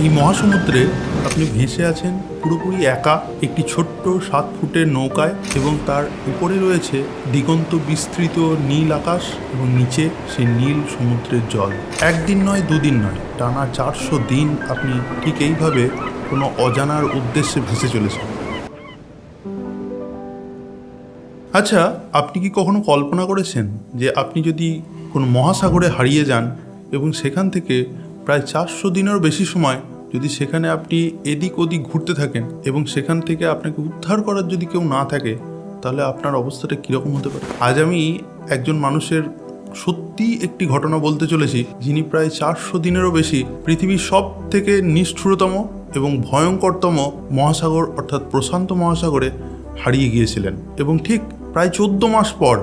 এই মহাসমুদ্রে আপনি ভেসে আছেন পুরোপুরি একা একটি ছোট্ট সাত ফুটের নৌকায় এবং তার উপরে রয়েছে দিগন্ত বিস্তৃত নীল আকাশ এবং নিচে সেই নীল সমুদ্রের জল। একদিন নয়, দুদিন নয়, টানা চারশো দিন আপনি ঠিক এইভাবে কোনো অজানার উদ্দেশ্যে ভেসে চলেছেন। আচ্ছা আপনি কি কখনো কল্পনা করেছেন যে আপনি যদি কোনো মহাসাগরে হারিয়ে যান এবং সেখান থেকে প্রায় চারশো দিনেরও বেশি সময় যদি সেখানে আপনি এদিক ওদিক ঘুরতে থাকেন এবং সেখান থেকে আপনাকে উদ্ধার করার যদি কেউ না থাকে, তাহলে আপনার অবস্থাটা কীরকম হতে পারে? আজ আমি একজন মানুষের সত্যি একটি ঘটনা বলতে চলেছি, যিনি প্রায় চারশো দিনেরও বেশি পৃথিবীর সব থেকে নিষ্ঠুরতম এবং ভয়ঙ্করতম মহাসাগর, অর্থাৎ প্রশান্ত মহাসাগরে হারিয়ে গিয়েছিলেন। এবং ঠিক প্রায় চোদ্দ মাস পর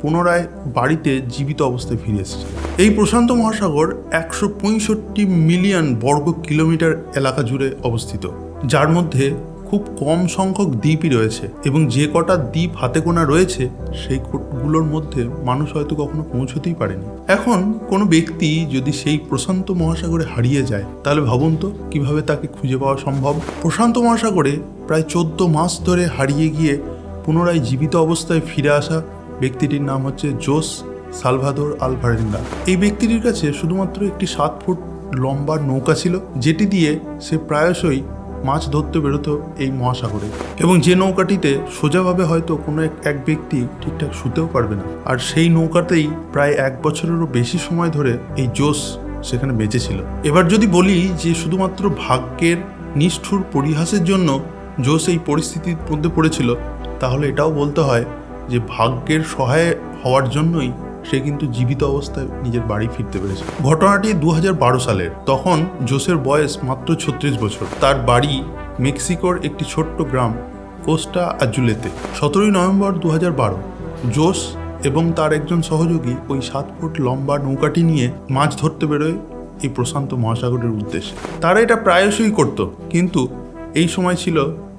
পুনরায় বাড়িতে জীবিত অবস্থায় ফিরে এসেছে। এই প্রশান্ত মহাসাগর একশো পঁয়ষট্টি মিলিয়ন বর্গ কিলোমিটার এলাকা জুড়ে অবস্থিত, যার মধ্যে খুব কম সংখ্যক দ্বীপই রয়েছে এবং যে কটা দ্বীপ হাতে গোনা রয়েছে, সেই গুলোর মধ্যে মানুষ হয়তো কখনো পৌঁছতেই পারেনি। এখন কোনো ব্যক্তি যদি সেই প্রশান্ত মহাসাগরে হারিয়ে যায়, তাহলে ভাবুন তো কীভাবে তাকে খুঁজে পাওয়া সম্ভব? প্রশান্ত মহাসাগরে প্রায় চোদ্দ মাস ধরে হারিয়ে গিয়ে পুনরায় জীবিত অবস্থায় ফিরে আসা ব্যক্তিটির নাম হচ্ছে জোস সালভাদোর আলভারেন্দা এই ব্যক্তিটির কাছে শুধুমাত্র একটি সাত ফুট লম্বা নৌকা ছিল, যেটি দিয়ে সে প্রায়শই মাছ ধরতে বেরোতো এই মহাসাগরে। এবং যে নৌকাটিতে সোজাভাবে হয়তো কোনো এক ব্যক্তি ঠিকঠাক শুতেও পারবে না। আর সেই নৌকাতেই প্রায় এক বছরেরও বেশি সময় ধরে এই জোস সেখানে বেঁচেছিল এবার যদি বলি যে শুধুমাত্র ভাগ্যের নিষ্ঠুর পরিহাসের জন্য জোস এই পরিস্থিতির মধ্যে পড়েছিল, তাহলে এটাও বলতে হয় যে ভাগ্যের সহায় হওয়ার জন্যই সে কিন্তু জীবিত অবস্থায় নিজের বাড়ি ফিরতে পেরেছে। ঘটনাটি দু সালের। তখন জোসের বয়স মাত্র ছত্রিশ বছর। তার বাড়ি মেক্সিকোর একটি ছোট্ট গ্রাম কোস্টা আজুলেতে। সতেরোই নভেম্বর দু বারো, জোস এবং তার একজন সহযোগী ওই সাত ফুট লম্বা নৌকাটি নিয়ে মাছ ধরতে বেরোয় এই প্রশান্ত মহাসাগরের উদ্দেশ্যে। তারা এটা প্রায়শই করত, কিন্তু এই সময় ছিল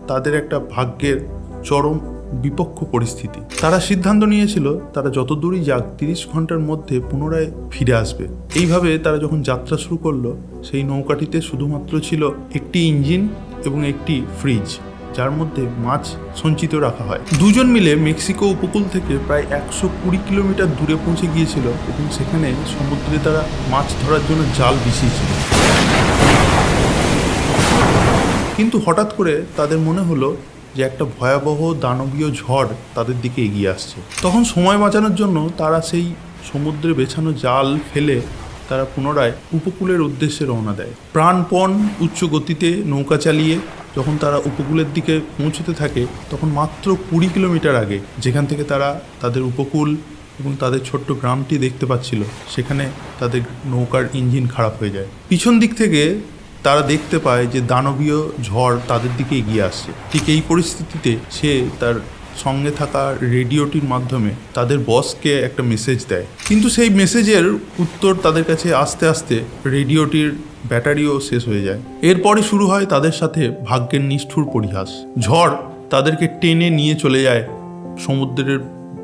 তাদের একটা ভাগ্যের চরম বিপক্ষ পরিস্থিতি। তারা সিদ্ধান্ত নিয়েছিল, তারা যত দূরই যাক তিরিশ ঘণ্টার মধ্যে পুনরায় ফিরে আসবে। এইভাবে তারা যখন যাত্রা শুরু করল, সেই নৌকাটিতে শুধুমাত্র ছিল একটি ইঞ্জিন এবং একটি ফ্রিজ, যার মধ্যে মাছ সঞ্চিত রাখা হয়। দুজন মিলে মেক্সিকো উপকূল থেকে প্রায় একশো কুড়ি কিলোমিটার দূরে পৌঁছে গিয়েছিল এবং সেখানে সমুদ্রে তারা মাছ ধরার জন্য জাল বিছিয়েছিল। কিন্তু হঠাৎ করে তাদের মনে হলো যে একটা ভয়াবহ দানবীয় ঝড় তাদের দিকে এগিয়ে আসছে। তখন সময় বাঁচানোর জন্য তারা সেই সমুদ্রে বেছানো জাল ফেলে তারা পুনরায় উপকূলের উদ্দেশ্যে রওনা দেয়। প্রাণপণ উচ্চ গতিতে নৌকা চালিয়ে যখন তারা উপকূলের দিকে পৌঁছতে থাকে, তখন মাত্র কুড়ি কিলোমিটার আগে যেখান থেকে তারা তাদের উপকূল এবং তাদের ছোট্ট গ্রামটি দেখতে পাচ্ছিল, সেখানে তাদের নৌকার ইঞ্জিন খারাপ হয়ে যায়। পিছন দিক থেকে তারা দেখতে পায় যে দানবীয় ঝড় তাদের দিকে এগিয়ে আসছে। ঠিক এই পরিস্থিতিতে সে তার সঙ্গে থাকা রেডিওটির মাধ্যমে তাদের বসকে একটা মেসেজ দেয়। কিন্তু সেই মেসেজের উত্তর তাদের কাছে আস্তে আস্তে রেডিওটির ব্যাটারিও শেষ হয়ে যায়। এরপরে শুরু হয় তাদের সাথে ভাগ্যের নিষ্ঠুর পরিহাস। ঝড় তাদেরকে টেনে নিয়ে চলে যায় সমুদ্রের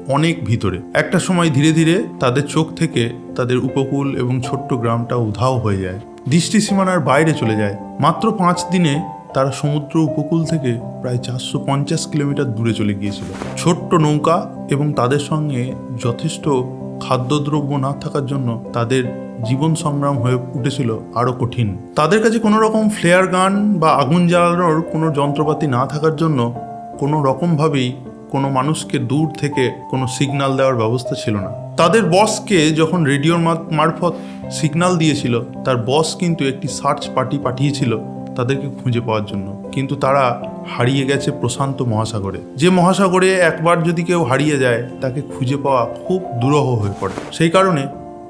অনেক ভিতরে। একটা সময় ধীরে ধীরে তাদের চোখ থেকে তাদের উপকূল এবং ছোট্ট গ্রামটা উধাও হয়ে যায়। দৃষ্টি সীমানার বাইরে চলে যায়। মাত্র পাঁচ দিনে তারা সমুদ্র উপকূল থেকে প্রায় চারশো পঞ্চাশ কিলোমিটার দূরে চলে গিয়েছিল। ছোট্ট নৌকা এবং তাদের সঙ্গে যথেষ্ট খাদ্যদ্রব্য না থাকার জন্য তাদের জীবন সংগ্রাম হয়ে উঠেছিল আরও কঠিন। তাদের কাছে কোনো রকম ফ্লেয়ার গান বা আগুন জ্বালানোর কোনো যন্ত্রপাতি না থাকার জন্য কোনো রকমভাবেই কোনো মানুষকে দূর থেকে কোনো সিগনাল দেওয়ার ব্যবস্থা ছিল না। তাদের বসকে যখন রেডিওর মারফত সিগনাল দিয়েছিল, তার বস কিন্তু একটি সার্চ পার্টি পাঠিয়েছিল তাদেরকে খুঁজে পাওয়ার জন্য। কিন্তু তারা হারিয়ে গেছে প্রশান্ত মহাসাগরে। যে মহাসাগরে একবার যদি কেউ হারিয়ে যায়, তাকে খুঁজে পাওয়া খুব দুরহ হয়ে পড়ে। সেই কারণে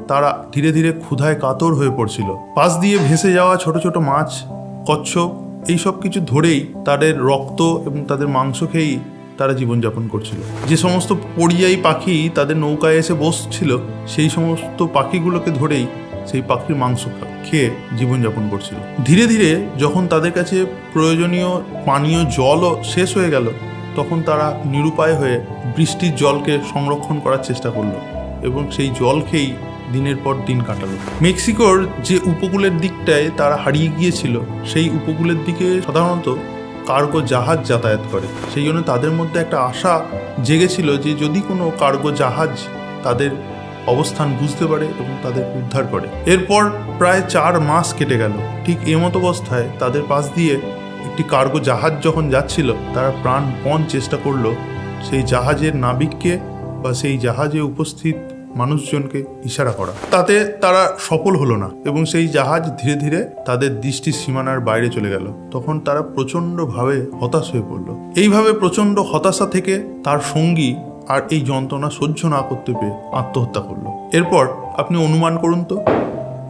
তারা ধীরে ধীরে ক্ষুধায় কাতর হয়ে পড়ছিল। পাশ দিয়ে ভেসে যাওয়া ছোট ছোট মাছ, কচ্ছপ এই সব কিছু ধরেই তাদের রক্ত এবং তাদের মাংস খেয়েই তারা জীবনযাপন করছিল। যে সমস্ত পরিযায়ী পাখি তাদের নৌকায় এসে বসছিল, সেই সমস্ত পাখিগুলোকে ধরেই সেই পাখির মাংস খেয়ে জীবনযাপন করছিল। ধীরে ধীরে যখন তাদের কাছে প্রয়োজনীয় পানীয় জলও শেষ হয়ে গেল, তখন তারা নিরুপায় হয়ে বৃষ্টির জলকে সংরক্ষণ করার চেষ্টা করল এবং সেই জল খেয়েই দিনের পর দিন কাটালো। মেক্সিকোর যে উপকূলের দিকটায় তারা হারিয়ে গিয়েছিল, সেই উপকূলের দিকে সাধারণত কার্গো জাহাজ যাতায়াত করে। সেই জন্য তাদের মধ্যে একটা আশা জেগেছিল যে যদি কোনো কার্গো জাহাজ তাদের অবস্থান বুঝতে পারে এবং তাদের উদ্ধার করে। এরপর প্রায় চার মাস কেটে গেল। ঠিক এমত অবস্থায় তাদের পাশ দিয়ে একটি কার্গো জাহাজ যখন যাচ্ছিল, তারা প্রাণপণ চেষ্টা করল সেই জাহাজের নাবিককে বা সেই জাহাজে উপস্থিত মানুষজনকে ইশারা করা। তাতে তারা সফল হলো না এবং সেই জাহাজ ধীরে ধীরে তাদের দৃষ্টি সীমানার বাইরে চলে গেল। তখন তারা প্রচণ্ডভাবে হতাশ হয়ে পড়ল। এইভাবে প্রচণ্ড হতাশা থেকে তার সঙ্গী আর এই যন্ত্রণা সহ্য না করতে পেরে আত্মহত্যা করল। এরপর আপনি অনুমান করুন তো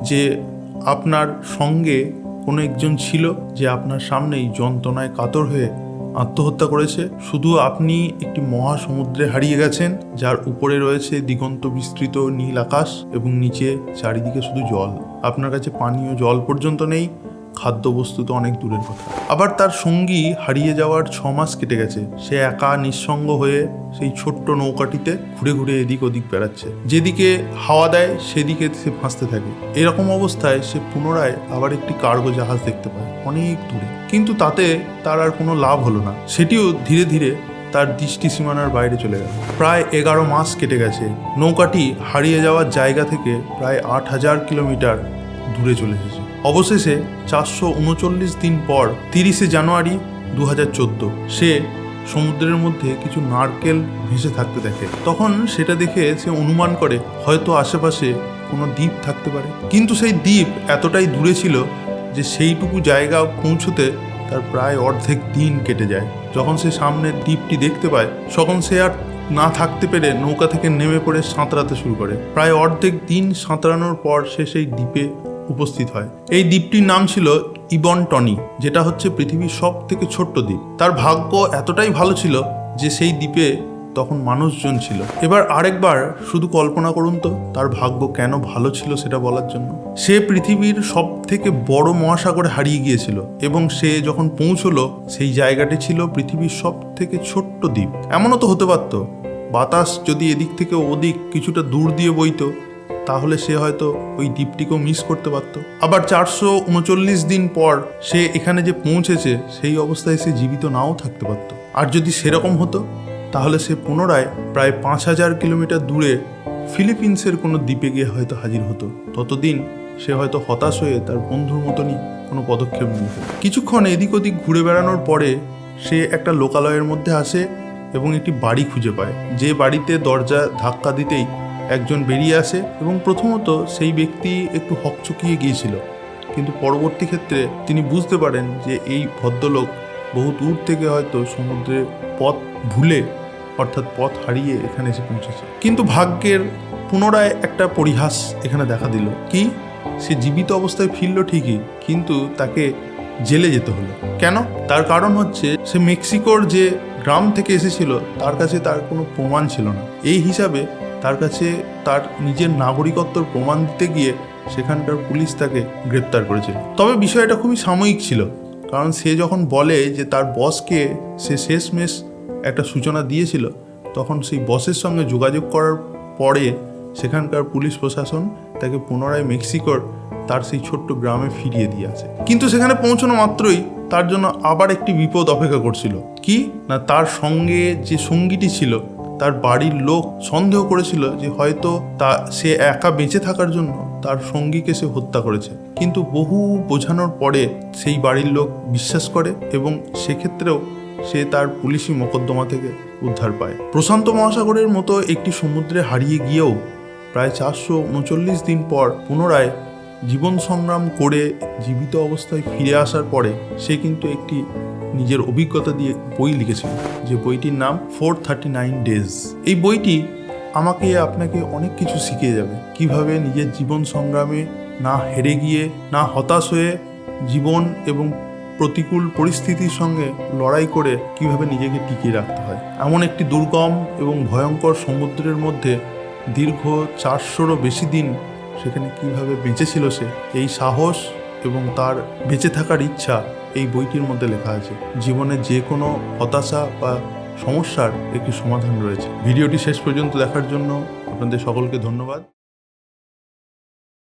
যে আপনার সঙ্গে কোনো একজন ছিল যে আপনার সামনেই যন্ত্রণায় কাতর হয়ে আত্মহত্যা করেছে। শুধু আপনি একটি মহাসমুদ্রে হারিয়ে গেছেন, যার উপরে রয়েছে দিগন্ত বিস্তৃত নীল আকাশ এবং নিচে চারিদিকে শুধু জল। আপনার কাছে পানীয় জল পর্যন্ত নেই। খাদ্যবস্তু তো অনেক দূরের কথা। আবার তার সঙ্গী হারিয়ে যাওয়ার ছ মাস কেটে গেছে। সে একা নিঃসঙ্গ হয়ে সেই ছোট্ট নৌকাটিতে ঘুরে ঘুরে এদিক ওদিক বেড়াচ্ছে। যেদিকে হাওয়া দেয়, সেদিকে সে ভাসতে থাকে। এরকম অবস্থায় সে পুনরায় আবার একটি কার্গো জাহাজ দেখতে পায়, অনেক দূরে। কিন্তু তাতে তার আর কোনো লাভ হলো না। সেটিও ধীরে ধীরে তার দৃষ্টি সীমানার বাইরে চলে গেল। প্রায় এগারো মাস কেটে গেছে। নৌকাটি হারিয়ে যাওয়ার জায়গা থেকে প্রায় আট হাজার কিলোমিটার দূরে চলে এসেছে। অবশেষে চারশো উনচল্লিশ দিন পর তিরিশে জানুয়ারি দু হাজার চোদ্দ, সে সমুদ্রের মধ্যে কিছু নারকেল ভেসে থাকতে দেখে। তখন সেটা দেখে সে অনুমান করে, হয়তো আশেপাশে কোনো দ্বীপ থাকতে পারে। কিন্তু সেই দ্বীপ এতটাই দূরে ছিল যে সেইটুকু জায়গা পৌঁছতে তার প্রায় অর্ধেক দিন কেটে যায়। যখন সে সামনে দ্বীপটি দেখতে পায়, তখন সে আর না থাকতে পেরে নৌকা থেকে নেমে পড়ে সাঁতরাতে শুরু করে। প্রায় অর্ধেক দিন সাঁতরানোর পর সে সেই দ্বীপে উপস্থিত হয়। এই দ্বীপটির নাম ছিল ইবন টনি, যেটা হচ্ছে পৃথিবীর সব থেকে ছোট্ট দ্বীপ। তার ভাগ্য এতটাই ভালো ছিল যে সেই দ্বীপে তখন মানুষজন ছিল। এবার আরেকবার শুধু কল্পনা করুন তো, তার ভাগ্য কেন ভালো ছিল সেটা বলার জন্য। সে পৃথিবীর সব থেকে বড় মহাসাগরে হারিয়ে গিয়েছিল এবং সে যখন পৌঁছলো, সেই জায়গাটি ছিল পৃথিবীর সব থেকে ছোট্ট দ্বীপ। এমনও তো হতে পারত, বাতাস যদি এদিক থেকে ওদিক কিছুটা দূর দিয়ে বইতো তাহলে সে হয়তো ওই দ্বীপটিকেও মিস করতে পারত। আবার চারশো উনচল্লিশ দিন পর সে এখানে যে পৌঁছেছে, সেই অবস্থায় সে জীবিত নাও থাকতে পারত। আর যদি সেরকম হতো, তাহলে সে পুনরায় প্রায় পাঁচ হাজার কিলোমিটার দূরে ফিলিপিন্সের কোনো দ্বীপে গিয়ে হয়তো হাজির হতো। ততদিন সে হয়তো হতাশ হয়ে তার বন্ধুর মতনই কোনো পদক্ষেপ নিত কিছুক্ষণ এদিক ওদিক ঘুরে বেড়ানোর পরে সে একটা লোকালয়ের মধ্যে আসে এবং একটি বাড়ি খুঁজে পায়। যে বাড়িতে দরজা ধাক্কা দিতেই একজন বেরিয়ে আসে এবং প্রথমত সেই ব্যক্তি একটু হকচকিয়ে গিয়েছিল। কিন্তু পরবর্তী ক্ষেত্রে তিনি বুঝতে পারেন যে এই ভদ্রলোক বহু দূর থেকে হয়তো সমুদ্রের পথ ভুলে, অর্থাৎ পথ হারিয়ে এখানে এসে পৌঁছেছে। কিন্তু ভাগ্যের পুনরায় একটা পরিহাস এখানে দেখা দিল। কি? সে জীবিত অবস্থায় ফিরল ঠিকই, কিন্তু তাকে জেলে যেতে হলো। কেন? তার কারণ হচ্ছে সে মেক্সিকোর যে গ্রাম থেকে এসেছিল, তার কাছে তার কোনো প্রমাণ ছিল না। এই হিসাবে তার কাছে তার নিজের নাগরিকত্বর প্রমাণ দিতে গিয়ে সেখানকার পুলিশ তাকে গ্রেপ্তার করেছিল তবে বিষয়টা খুবই সাময়িক ছিল, কারণ সে যখন বলে যে তার বসকে সে শেষমেশ একটা সূচনা দিয়েছিল, তখন সেই বসের সঙ্গে যোগাযোগ করার পরে সেখানকার পুলিশ প্রশাসন তাকে পুনরায় মেক্সিকোর তার সেই ছোট্ট গ্রামে ফিরিয়ে দিয়ে আসে। কিন্তু সেখানে পৌঁছানো মাত্রই তার জন্য আবার একটি বিপদ অপেক্ষা করছিল। কি? না তার সঙ্গে যে সঙ্গীটি ছিল তার বাড়ির লোক সন্দেহ করেছিল যে হয়তো তা, সে একা বেঁচে থাকার জন্য তার সঙ্গীকে সে হত্যা করেছে। কিন্তু বহু বোঝানোর পরে সেই বাড়ির লোক বিশ্বাস করে এবং সেক্ষেত্রেও সে তার পুলিশি মোকদ্দমা থেকে উদ্ধার পায়। প্রশান্ত মহাসাগরের মতো একটি সমুদ্রে হারিয়ে গিয়েও প্রায় চারশো উনচল্লিশ দিন পর পুনরায় জীবন সংগ্রাম করে জীবিত অবস্থায় ফিরে আসার পরে সে কিন্তু একটি নিজের অভিজ্ঞতা দিয়ে বই লিখেছেন যে বইটির নাম ফোর থার্টি নাইন ডেজ। এই বইটি আমাকে, আপনাকে অনেক কিছু শিখিয়ে যাবে। কীভাবে নিজের জীবন সংগ্রামে না হেরে গিয়ে, না হতাশ হয়ে জীবন এবং প্রতিকূল পরিস্থিতির সঙ্গে লড়াই করে কীভাবে নিজেকে টিকিয়ে রাখতে হয়। এমন একটি দুর্গম এবং ভয়ঙ্কর সমুদ্রের মধ্যে দীর্ঘ চারশোরও বেশি দিন সেখানে কীভাবে বেঁচেছিল সে, এই সাহস এবং তার বেঁচে থাকার ইচ্ছা এই বইটির মধ্যে লেখা আছে, জীবনে যে কোনো হতাশা বা সমস্যার একটি সমাধান রয়েছে। ভিডিওটি শেষ পর্যন্ত দেখার জন্য আপনাদের সকলকে ধন্যবাদ।